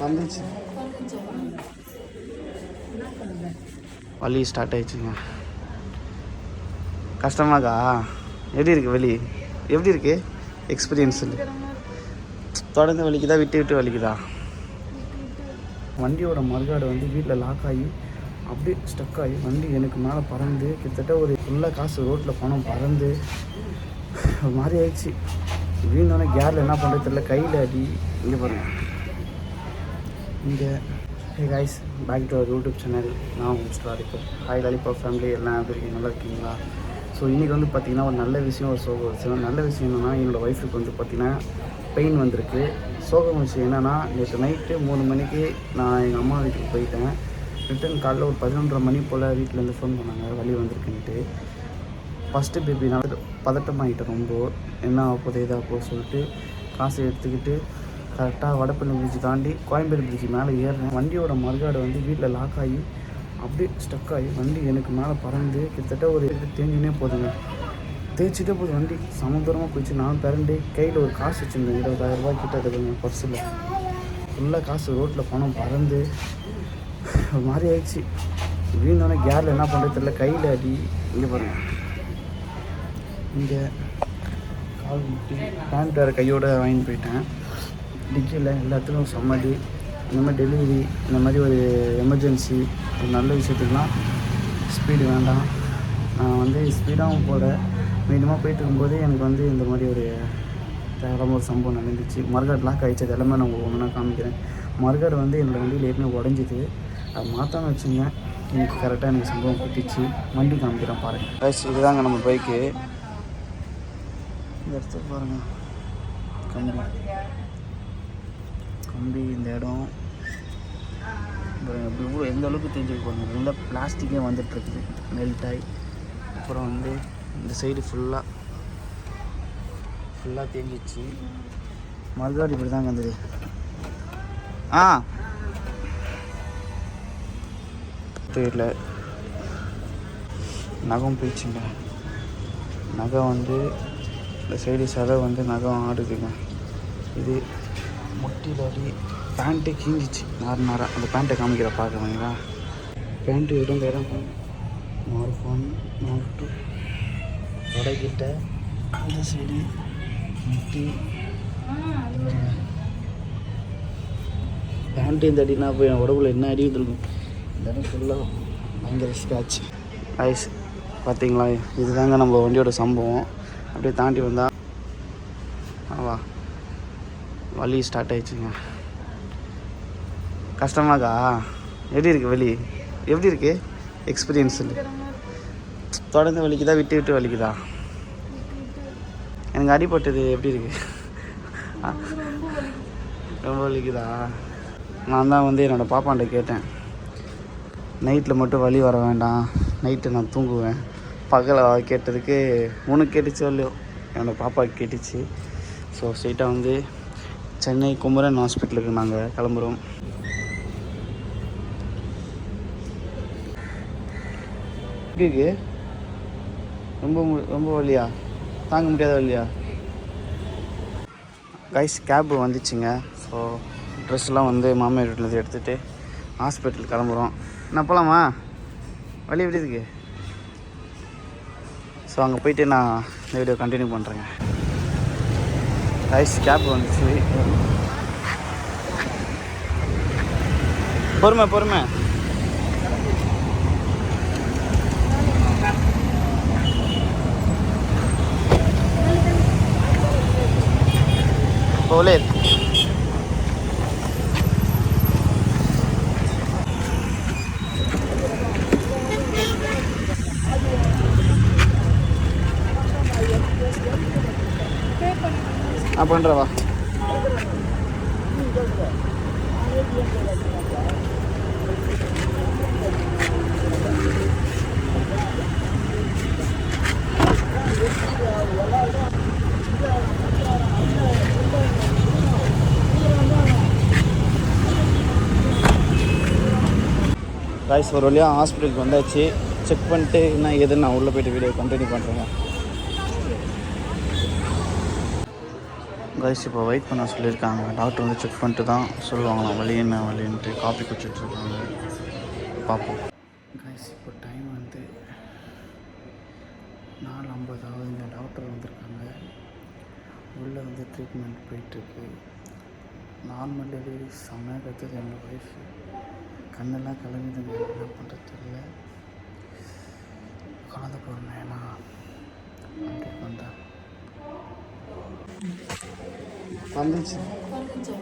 வந்துச்சு வலி ஸ்டார்ட் ஆயிடுச்சுங்க. கஷ்டமாக்கா? எப்படி இருக்கு வலி? எப்படி இருக்கு? எக்ஸ்பீரியன்ஸ் தொடர்ந்து வலிக்குதா? விட்டு விட்டு வலிக்குதா? வண்டியோட மறுகாடு வந்து வீட்டில் லாக் ஆகி அப்படியே ஸ்டக் ஆகி வண்டி எனக்கு மேலே பறந்து கிட்டத்தட்ட ஒரு ஃபுல்லாக காசு ரோட்டில் பணம் பறந்து ஒரு மாதிரி ஆயிடுச்சு. வீணோடனே கேரில் என்ன பண்ணுறது தெரியல கையில் அடி இங்கே பாருங்க. இங்கே. Hey guys back to our YouTube channel நான் mister lollipop hi lollipop family எல்லாம் எப்படி இருக்கீங்க? நல்லா இருக்கீங்களா? ஸோ இன்றைக்கி வந்து பார்த்திங்கன்னா ஒரு நல்ல விஷயம் ஒரு சோக விஷயம். நல்ல விஷயம் என்னென்னா என்னோடய ஒய்ஃபுக்கு வந்து பார்த்திங்கன்னா பெயின் வந்திருக்கு. சோகம் விஷயம் என்னென்னா நேற்று நைட்டு மூணு மணிக்கு நான் எங்கள் அம்மா வீட்டுக்கு போயிட்டேன். ரிட்டன் காலைல ஒரு பதினொன்றரை மணி போல் வீட்டிலேருந்து ஃபோன் பண்ணாங்க. வழி வந்திருக்குன்ட்டு ஃபஸ்ட்டு பேபி நான் பதட்டமாகிட்டேன் ரொம்ப. என்ன ஆக போகுது இதாக போகுது சொல்லிட்டு காசு எடுத்துக்கிட்டு கரெக்டாக வடப்பள்ளி பிரிட்ஜ் தாண்டி கோயம்பேடு பிரிட்ஜ் மேலே ஏறினேன் வண்டியோட மறுகாடு வந்து வீட்டில் லாக் ஆகி அப்படியே ஸ்டக் ஆகி வண்டி எனக்கு மேலே பறந்து கிட்டத்தட்ட ஒரு தேஞ்சுனே போதுங்க. தேய்ச்சிட்டே போகுது வண்டி சமுத்திரமாக போயிடுச்சு. நான் பிறண்டு கையில் ஒரு காசு வச்சுருந்தேன். இருபதாயிரம் ரூபாய் கிட்ட இருக்குதுங்க பர்ஸில் ஃபுல்லாக காசு ரோட்டில் பணம் பறந்து ஒரு மாதிரி ஆயிடுச்சு. வீணோடனே கேரில் என்ன பண்ணுறது தெரியல. கையில் அடி இங்கே பாருங்க. இங்கே கால் முட்டி பேண்ட் வேறு கையோடு வாங்கிட்டு போயிட்டேன். டிக்கியில் எல்லாத்துக்கும் சம்மதி. இந்த மாதிரி டெலிவரி இந்த மாதிரி ஒரு எமர்ஜென்சி ஒரு நல்ல விஷயத்துக்குலாம் ஸ்பீடு வேண்டாம். நான் வந்து ஸ்பீடாகவும் போட மீடியமாக போயிட்டு இருக்கும்போது எனக்கு வந்து இந்த மாதிரி ஒரு தேவையான ஒரு சம்பவம் நடந்துச்சு. மறுகாடு லாக் ஆகிடுச்சு எல்லாமே நான் உங்களுக்கு ஒன்றா காமிக்கிறேன். மறுகாடு வந்து என்னோடய வண்டியில் ஏற்கனவே உடஞ்சிது. அதை மாற்றாம வச்சுங்க. எனக்கு கரெக்டாக எனக்கு சம்பவம் குத்திச்சு வண்டி காமிக்கிறேன் பாருங்கள் இதுதாங்க நம்ம பைக்கு இந்த இடத்துக்கு பாருங்கள் கம்பி. கம்பி இந்த இடம். அப்புறம் இவ்வளோ எந்த அளவுக்கு தெரிஞ்சுக்க பாருங்க. நல்லா பிளாஸ்டிக்கே வந்துட்டுருக்குது. மெல்ட் ஆகி அப்புறம் வந்து இந்த சைடு ஃபுல்லாக ஃபுல்லாக தேஞ்சிச்சு. மறுகாடு இப்படி தாங்க வந்தது ஆ. தெரியல. நகம் போயிடுச்சுங்க. நகம் வந்து இந்த சைடு சதை வந்து நகம் ஆடுதுங்க. இது முட்டியில் அடி பேண்ட்டு கீஞ்சிச்சு நார் நாராக அந்த பேண்ட்டை காமிக்கிற பார்க்குறீங்களா பேண்ட்டு இடம் இடம் நார் ஒன் நார் டூ தொடைக்கிட்ட இந்த சைடு முட்டி. பேண்ட்டு இந்த அடினா போய் என் உடம்புல என்ன அடி வந்துருக்கும்? இந்த இடம் ஃபுல்லாக பயங்கர ஸ்க்ராட்ச் ஐஸ் பார்த்தீங்களா இதுதாங்க நம்ம வண்டியோட சம்பவம். அப்படியே தாண்டி வந்தால் ஆவா வலி ஸ்டார்ட் ஆயிடுச்சுங்க. கஷ்டமாக்கா? எப்படி இருக்கு வலி? எப்படி இருக்கு? எக்ஸ்பீரியன்ஸ் தொடர்ந்து வலிக்குதா விட்டு விட்டு வலிக்குதா? எனக்கு அடிபட்டது எப்படி இருக்கு? ரொம்ப வலிக்குதா? நான் தான் வந்து என்னோடய பாப்பாண்ட கேட்டேன். நைட்டில் மட்டும் வலி வர வேண்டாம். நைட்டு நான் தூங்குவேன். பகலை கேட்டதுக்கு உனக்கு கேட்டுச்சோ இல்லையோ என்னோடய பாப்பாவுக்கு கேட்டுச்சு. ஸோ ஸ்ட்ரெயிட்டாக வந்து சென்னை குமரன் ஹாஸ்பிட்டலுக்கு நாங்கள் கிளம்புறோம். எப்படி இருக்கு ரொம்ப மு- ரொம்ப வழியா தாங்க முடியாத வழியா கைஸ் கேப் வந்துச்சுங்க. ஸோ ட்ரெஸ்லாம் வந்து மாமியார் வீட்டிலேருந்து எடுத்துகிட்டு ஹாஸ்பிட்டல் கிளம்புறோம். என்ன போகலாமா வழி எப்படி இருக்கு? ஸோ அங்கே போயிட்டு நான் இந்த வீடியோ கண்டினியூ பண்ணுறேங்க கைஸ் கேப் வந்துச்சு பொறுமை பொறுமை போலே நான் பண்ணுறவா ரைஸ் ஒரு வழியாக ஹாஸ்பிட்டலுக்கு வந்தாச்சு. செக் பண்ணிட்டு என்ன ஏதுன்னு நான் உள்ளே போய்ட்டு வீடியோ கண்டினியூ பண்ணுறேங்க கைஸ் இப்போ வெயிட் பண்ண சொல்லியிருக்காங்க. டாக்டர் வந்து செக் பண்ணிட்டு தான் சொல்லுவாங்களாம் வலி என்ன வலின்ட்டு காப்பி குடிச்சிட்ருக்காங்க பார்ப்போம். கைஸ் இப்போ டைம் வந்து நாலு ஐம்பதாவது. இந்த டாக்டர் வந்திருக்காங்க. உள்ளே வந்து ட்ரீட்மெண்ட் போயிட்டுருக்கு. நார்மல் டெலிவரி செம்மையாக கற்றுது எங்கள் ஒய்ஃப் கண்ணெல்லாம் கலந்து என்ன பண்ணுறது தெரியல. குழந்த போகிறேன் 만들지. 네, 만들죠.